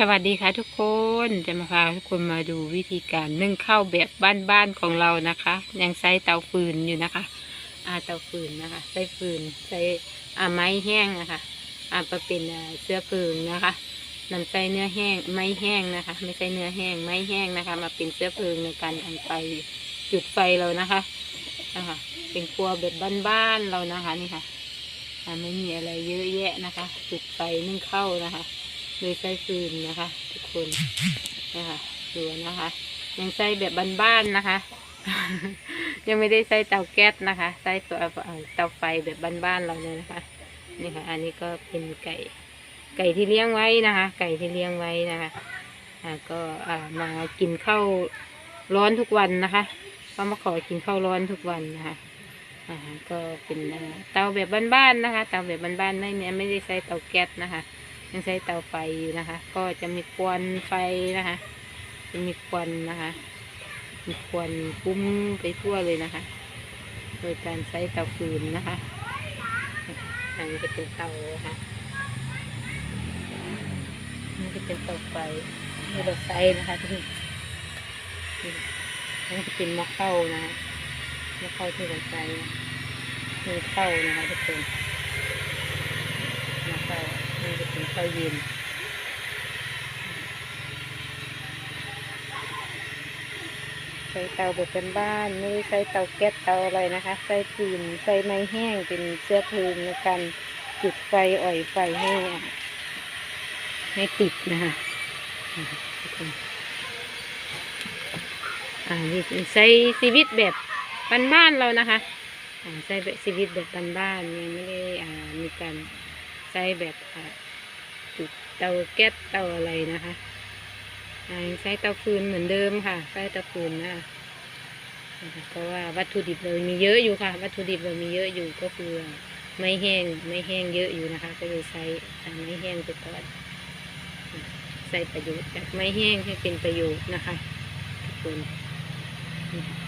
สวัสดีค่ะทุกคนจะมาพาทุกคนมาดูวิธีการนึ่งข้าวแบบบ้านๆของเรานะคะ ยังใช้เตาฟืนอยู่นะคะอาเตาฟืนนะคะใช้ฟืนใช้อาไม้แห้งนะคะอ่ามาเป็นอ่าเสื้อเพลิงนะคะนำใช้เนื้อแห้งไม้แห้งนะคะ ไม่ใช่เนื้อแห้งไม้แห้งนะคะ มาเป็นเสื้อเพลิงในการทำไฟจุดไฟเรานะคะนะคะ เป็นครัวแบบบ้านๆเรานะคะนี่ค่ะไม่มีอะไรเยอะแยะนะคะ จุดไฟนึ่งข้าวนะคะ โดยใช้ฟืนนะคะ ทุกคนนะคะดูนะคะ ยังใช้แบบบ้านๆนะคะ ยังไม่ได้ใช้เตาแก๊สนะคะใช้ตัวเอ่เตาไฟแบบบ้านๆเราเลยนะคะนี่ค่ะ อันนี้ก็เป็นไก่ ไก่ที่เลี้ยงไว้นะคะ ไก่ที่เลี้ยงไว้นะคะอ่าก็อ่ามากินข้าวร้อนทุกวันนะคะก็มาขอกินข้าวร้อนทุกวันนะคะอ่าก็เป็นเตาแบบบ้านๆนะคะ เตาแบบบ้านๆไม่เนี่ยไม่ได้ใช้เตาแก๊สนะคะ ยังใช้เตาไฟอยู่นะคะ ก็จะมีควันไฟนะคะ จะมีควันนะคะ มีควันปุ้มไปทั่วเลยนะคะ โดยการใช้เตาฟืนนะคะอันนี้จะเป็นเตานะคะนี่จะเป็นเตาไฟนี่เราใช้นะคะที่นี่นี่จะเป็นมะเข้านะคะมะเข้าที่เราใช้นะมีเข้านะคะทุกคน นี่จเย็นใช้เตาแบบเป็นบ้านไม่ได้ใช้เตาแก๊สเตาอะไรนะคะ ใช้ฟืนใช้ไม้แห้งเป็นเชื้อเพลิงในการจุดไฟอ่อยไฟให้ให้ติดนะคะอ่าใช้ชีวิตแบบบ้านๆเรานะคะใช้แบบชีวิตแบบบ้านๆยังไม่ได้มีการใช้แบบ เตาแก๊สเตาอะไรนะคะใช้เตาฟืนเหมือนเดิมค่ะใช้เตาฟืนนะคะนะเพราะว่าวัตถุดิบเรามีเยอะอยู่ค่ะ วัตถุดิบเรามีเยอะอยู่ก็คือไม่แห้งไม่แห้งเยอะอยู่นะคะ ก็เลยใช้ไม่แห้งไปก่อนใส่ประโยชน์จากไม่แห้งให้เป็นประโยชน์นะคะทุกคนนี่ค่ะ